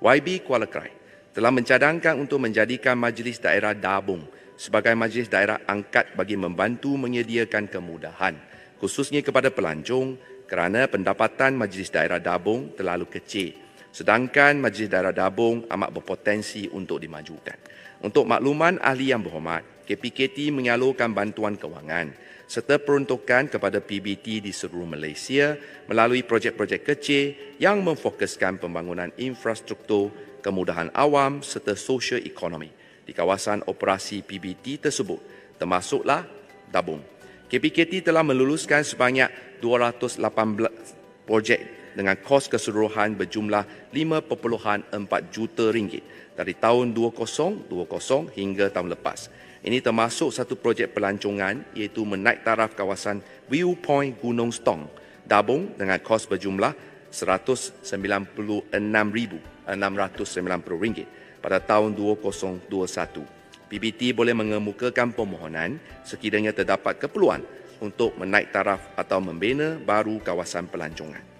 YB Kuala Krai telah mencadangkan untuk menjadikan Majlis Daerah Dabung sebagai majlis daerah angkat bagi membantu menyediakan kemudahan khususnya kepada pelancong kerana pendapatan Majlis Daerah Dabung terlalu kecil sedangkan Majlis Daerah Dabung amat berpotensi untuk dimajukan. Untuk makluman ahli yang berhormat, KPKT menyalurkan bantuan kewangan serta peruntukan kepada PBT di seluruh Malaysia melalui projek-projek kecil yang memfokuskan pembangunan infrastruktur, kemudahan awam serta sosial ekonomi di kawasan operasi PBT tersebut termasuklah Dabung. KPKT telah meluluskan sebanyak 218 projek dengan kos keseluruhan berjumlah 5.4 juta ringgit dari tahun 2020 hingga tahun lepas. Ini termasuk satu projek pelancongan iaitu menaik taraf kawasan Viewpoint Gunung Stong, Dabung dengan kos berjumlah RM196,690 pada tahun 2021. PBT boleh mengemukakan permohonan sekiranya terdapat keperluan untuk menaik taraf atau membina baru kawasan pelancongan.